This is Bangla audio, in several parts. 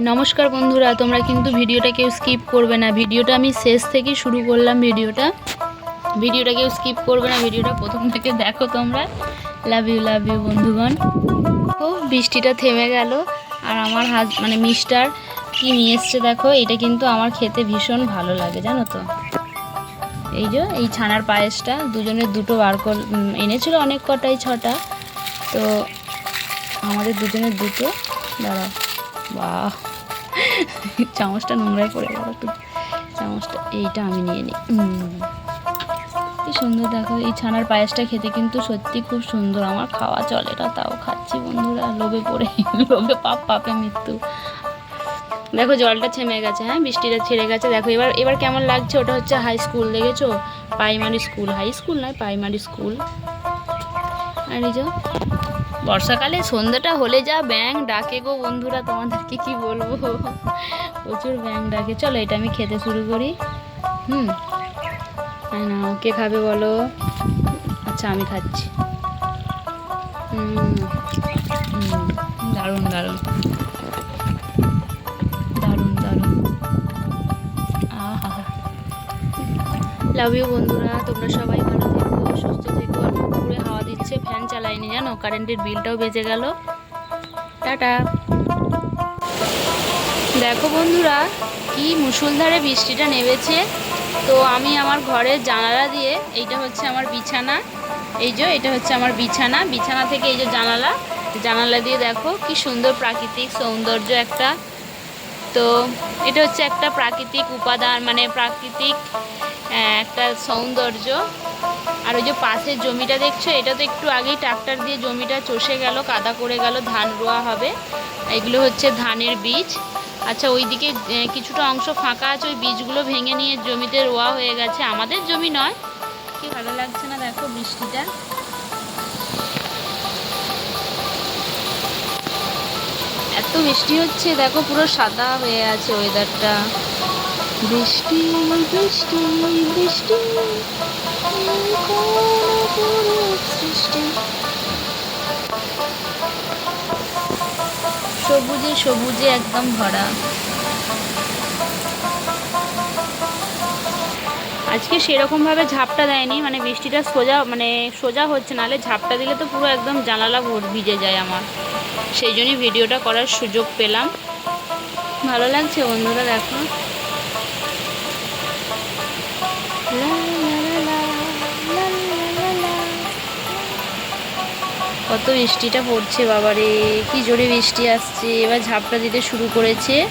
নমস্কার বন্ধুরা, তোমরা কিন্তু ভিডিওটা কেউ স্কিপ করবে না। ভিডিওটা আমি শেষ থেকে শুরু করলাম ভিডিওটা। ভিডিওটা কেউ স্কিপ করবে না, ভিডিওটা প্রথম থেকে দেখো তোমরা। লাভ ইউ লাভ ইউ বন্ধুগণ। ও বৃষ্টিটা থেমে গেল, আর আমার হাজ মানে মিস্টার কি নিয়ে এসছে দেখো, এটা কিন্তু আমার খেতে ভীষণ ভালো লাগে, জানো তো। এই যে, এই ছানার পায়েসটা দুজনের দুটো বার কর এনেছিল অনেক কটাই ছটা। তো আমাদের দুজনের দুটো, দাঁড়াও। বাহ। চামচটা নোংরায় পড়ে গেল তো। চামচটা এইটা আমি নিয়ে নিই। কি সুন্দর দেখো, এই ছানার পায়েসটা খেতে কিন্তু সত্যি খুব সুন্দর। আমার খাওয়া চলে না, তাও খাচ্ছি বন্ধুরা, লোভে পড়ে, লোভে পাপ, পাপে মৃত্যু। দেখো জলটা থেমে গেছে হ্যাঁ বৃষ্টিটা ছেড়ে গেছে। দেখো, এবার এবার কেমন লাগছে, ওটা হচ্ছে হাই স্কুল দেখেছ? প্রাইমারি স্কুল হাই স্কুল নয় প্রাইমারি স্কুল আর এই বর্ষাকালে সন্ধ্যাটা হলে যা ব্যাং ডাকে গো বন্ধুরা, তোমাদেরকে কি বলব? প্রচুর ব্যাং ডাকে। চলো এটা আমি খেতে শুরু করি। হুম না, কে খাবে বলো? আচ্ছা আমি খাচ্ছি। দারুণ দারুণ। দারুণ দারুণ। লাভ ইউ বন্ধুরা, তোমরা সবাই ভালো থেকো সুস্থ থেকো আর পুকুরে হাওয়া দিচ্ছে ফ্যান চালাইনি জানো? কারেন্টের বিলটাও বেজে গেল। টাটা। দেখো বন্ধুরা, কি মুসুলধারে বৃষ্টিটা নেমেছে। তো আমি আমার ঘরের জানালা দিয়ে, এইটা হচ্ছে আমার বিছানা। এই যে, এটা হচ্ছে আমার বিছানা। বিছানা থেকে এই যে জানালা জানালা দিয়ে দেখো কি সুন্দর প্রাকৃতিক সৌন্দর্য একটা। তো এটা হচ্ছে একটা প্রাকৃতিক উপাদান মানে প্রাকৃতিক একটা সৌন্দর্য। আর ওই যে পাশের জমিটা দেখছ, এটা তো একটু আগেই ট্রাক্টর দিয়ে জমিটা চষে গেল, কাদা করে গেল, ধান রোয়া হবে। এগুলো হচ্ছে ধানের বীজ। আচ্ছা ওইদিকে কিছুটা অংশ ফাঁকা আছে, ওই বীজগুলো ভেঙে নিয়ে জমিতে রোয়া হয়ে গেছে। আমাদের জমি নয়। কি ভালো লাগছে না দেখো বৃষ্টিটা? এত বৃষ্টি হচ্ছে, দেখো পুরো সাদা হয়ে আছে ওয়েদারটা বৃষ্টি বৃষ্টি বৃষ্টি সবুজে সবুজে একদম ভরা। আজকে সেরকমভাবে ঝাপটা দেয়নি মানে বৃষ্টিটা সোজা মানে সোজা হচ্ছে, নাহলে ঝাপটা দিলে তো পুরো একদম জানালা ভিজে যায় আমার। সেই জন্যই ভিডিওটা করার সুযোগ পেলাম। ভালো লাগছে বন্ধুরা, দেখো। কত বৃষ্টিটা পড়ছে, বাবারে, কি জোরে বৃষ্টি আসছে। এবার ঝাপটা দিতে শুরু করেছে।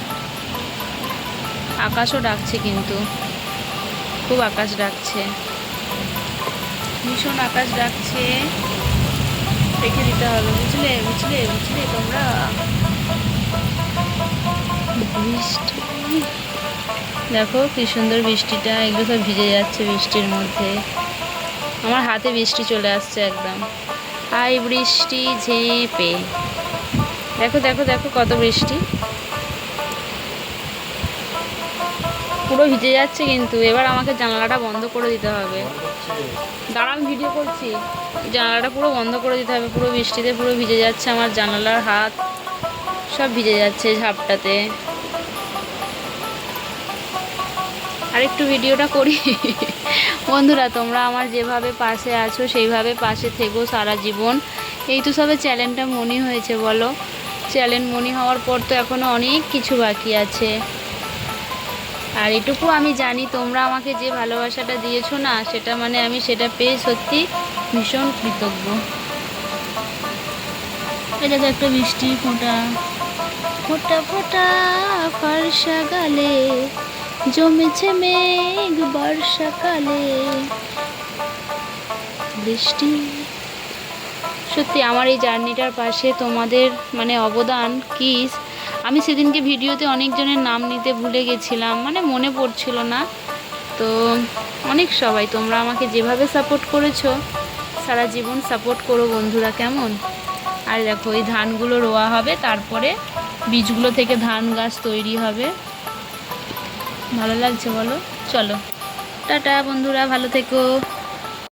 আকাশও ডাকছে কিন্তু। খুব আকাশ ডাকছে। ভীষণ আকাশ ডাকছে। রেখে দিতে হবে, বুঝলে? বুঝলে? বুঝলে তোমরা? বৃষ্টি। দেখো কি সুন্দর বৃষ্টিটা এগুলো সব ভিজে যাচ্ছে বৃষ্টির মধ্যে। আমার হাতে বৃষ্টি চলে আসছে একদম। আই বৃষ্টি ঝেপে। দেখো দেখো দেখো কত বৃষ্টি। পুরো ভিজে যাচ্ছে কিন্তু, এবার আমাকে জানালাটা বন্ধ করে দিতে হবে। দাঁড়ান ভিডিও করছি। জানালাটা পুরো বন্ধ করে দিতে হবে, পুরো বৃষ্টিতে পুরো ভিজে যাচ্ছে আমার জানালার হাত। সব ভিজে যাচ্ছে ঝাপটাতে। আর একটু ভিডিওটা করি। বন্ধুরা, তোমরা আমার যেভাবে পাশে আছো, সেইভাবে পাশে থেকো সারা জীবন। এই তো সবে চ্যালেঞ্জটা মনে হয়েছে, বলো। চ্যালেঞ্জ মনে হওয়ার পর তো এখনও অনেক কিছু বাকি আছে। আর এটুকু আমি জানি তোমরা আমাকে যে ভালোবাসাটা দিয়েছ না সেটা মানে আমি সেটা পেয়ে সত্যি ভীষণ কৃতজ্ঞ। এটা তো একটা বৃষ্টি ফোঁটা। ফোঁটা ফোঁটা ফর্সা গালে জমেছে মেঘ বর্ষাকালে বৃষ্টি। সত্যি আমার এই জার্নিটার পাশে তোমাদের মানে অবদান কি আমি সেদিনকে ভিডিওতে অনেকজনের নাম নিতে ভুলে গেছিলাম মানে মনে পড়ছিল না। তো অনেক সবাই, তোমরা আমাকে যেভাবে সাপোর্ট করেছ, সারা জীবন সাপোর্ট করো বন্ধুরা, কেমন? আর দেখো ওই ধানগুলো রোয়া হবে, তারপরে বীজগুলো থেকে ধান গাছ তৈরি হবে। ভালো লাগছে বলো? চলো। টাটা বন্ধুরা, ভালো থেকো।